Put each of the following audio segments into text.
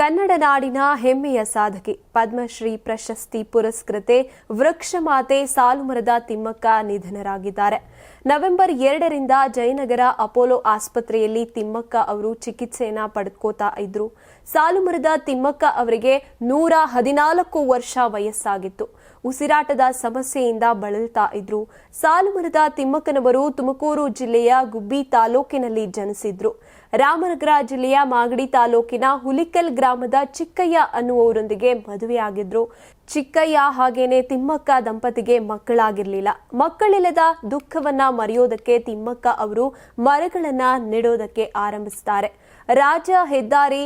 ಕನ್ನಡ ನಾಡಿನ ಹೆಮ್ಮೆಯ ಸಾಧಕಿ. ಪದ್ಮಶ್ರೀ ಪ್ರಶಸ್ತಿ ಪುರಸ್ಕೃತೆ ವೃಕ್ಷಮಾತೆ ಸಾಲುಮರದ ತಿಮ್ಮಕ್ಕ ನಿಧನರಾಗಿದ್ದಾರೆ. ನವೆಂಬರ್ ಎರಡರಿಂದ ಜಯನಗರ ಅಪೋಲೋ ಆಸ್ಪತ್ರೆಯಲ್ಲಿ ತಿಮ್ಮಕ್ಕ ಅವರು ಚಿಕಿತ್ಸೆಯನ್ನ ಪಡೆದುಕೋತಾ ಇದ್ರು. ಸಾಲುಮರದ ತಿಮ್ಮಕ್ಕ ಅವರಿಗೆ ನೂರ ಹದಿನಾಲ್ಕು ವರ್ಷ ವಯಸ್ಸಾಗಿತ್ತು. ಉಸಿರಾಟದ ಸಮಸ್ಯೆಯಿಂದ ಬಳಲ್ತಾ ಇದ್ರು. ಸಾಲುಮರದ ತಿಮ್ಮಕ್ಕನವರು ತುಮಕೂರು ಜಿಲ್ಲೆಯ ಗುಬ್ಬಿ ತಾಲೂಕಿನಲ್ಲಿ ಜನಿಸಿದ್ರು. ರಾಮನಗರ ಜಿಲ್ಲೆಯ ಮಾಗಡಿ ತಾಲೂಕಿನ ಹುಲಿಕಲ್ ಗ್ರಾಮದ ಚಿಕ್ಕಯ್ಯ ಅನ್ನುವವರೊಂದಿಗೆ ಮದುವೆಯಾಗಿದ್ರು. ಚಿಕ್ಕಯ್ಯ ಹಾಗೇನೆ ತಿಮ್ಮಕ್ಕ ದಂಪತಿಗೆ ಮಕ್ಕಳಾಗಿರ್ಲಿಲ್ಲ. ಮಕ್ಕಳಿಲ್ಲದ ದುಃಖವನ್ನ ಮರೆಯೋದಕ್ಕೆ ತಿಮ್ಮಕ್ಕ ಅವರು ಮರಗಳನ್ನ ನೆಡೋದಕ್ಕೆ ಆರಂಭಿಸ್ತಾರೆ. ರಾಜ ಹೆದ್ದಾರಿ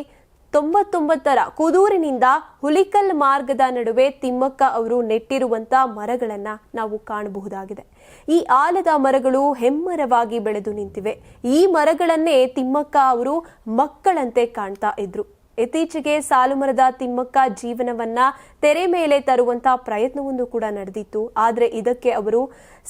ತೊಂಬತ್ತೊಂಬತ್ತರ ಕುದೂರಿನಿಂದ ಹುಲಿಕಲ್ ಮಾರ್ಗದ ನಡುವೆ ತಿಮ್ಮಕ್ಕ ಅವರು ನೆಟ್ಟಿರುವಂತ ಮರಗಳನ್ನ ನಾವು ಕಾಣಬಹುದಾಗಿದೆ. ಈ ಆಲದ ಮರಗಳು ಹೆಮ್ಮರವಾಗಿ ಬೆಳೆದು ನಿಂತಿವೆ. ಈ ಮರಗಳನ್ನೇ ತಿಮ್ಮಕ್ಕ ಅವರು ಮಕ್ಕಳಂತೆ ಕಾಣ್ತಾ ಇದ್ರು. ಇತ್ತೀಚೆಗೆ ಸಾಲುಮರದ ತಿಮ್ಮಕ್ಕ ಜೀವನವನ್ನ ತೆರೆ ಮೇಲೆ ತರುವಂತ ಪ್ರಯತ್ನವೊಂದು ಕೂಡ ನಡೆದಿತ್ತು. ಆದ್ರೆ ಇದಕ್ಕೆ ಅವರು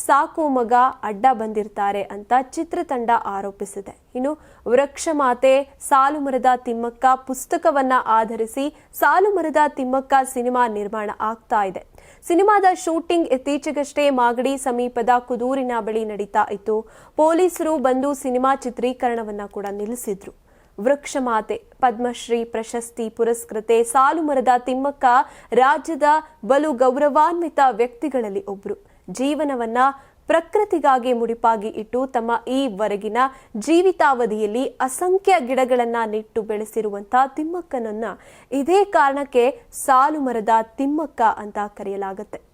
ಸಾಕು ಮಗ ಅಡ್ಡ ಬಂದಿರ್ತಾರೆ ಅಂತ ಚಿತ್ರತಂಡ ಆರೋಪಿಸಿದೆ. ಇನ್ನು ವೃಕ್ಷಮಾತೆ ಸಾಲುಮರದ ತಿಮ್ಮಕ್ಕ ಪುಸ್ತಕವನ್ನ ಆಧರಿಸಿ ಸಾಲುಮರದ ತಿಮ್ಮಕ್ಕ ಸಿನಿಮಾ ನಿರ್ಮಾಣ ಆಗ್ತಾ ಇದೆ. ಸಿನಿಮಾದ ಶೂಟಿಂಗ್ ಇತ್ತೀಚೆಗಷ್ಟೇ ಮಾಗಡಿ ಸಮೀಪದ ಕುದೂರಿನ ಬಳಿ ನಡೀತಾ ಇತ್ತು. ಪೊಲೀಸರು ಬಂದು ಸಿನಿಮಾ ಚಿತ್ರೀಕರಣವನ್ನ ಕೂಡ ನಿಲ್ಲಿಸಿದ್ರು. ವೃಕ್ಷಮಾತೆ ಪದ್ಮಶ್ರೀ ಪ್ರಶಸ್ತಿ ಪುರಸ್ಕೃತೆ ಸಾಲುಮರದ ತಿಮ್ಮಕ್ಕ ರಾಜ್ಯದ ಬಲು ಗೌರವಾನ್ವಿತ ವ್ಯಕ್ತಿಗಳಲ್ಲಿ ಒಬ್ರು. ಜೀವನವನ್ನ ಪ್ರಕೃತಿಗಾಗಿ ಮುಡಿಪಾಗಿ ಇಟ್ಟು ತಮ್ಮ ಈವರೆಗಿನ ಜೀವಿತಾವಧಿಯಲ್ಲಿ ಅಸಂಖ್ಯ ಗಿಡಗಳನ್ನ ನೆಟ್ಟು ಬೆಳೆಸಿರುವಂತ ತಿಮ್ಮಕ್ಕನನ್ನ ಇದೇ ಕಾರಣಕ್ಕೆ ಸಾಲುಮರದ ತಿಮ್ಮಕ್ಕ ಅಂತ ಕರೆಯಲಾಗುತ್ತೆ.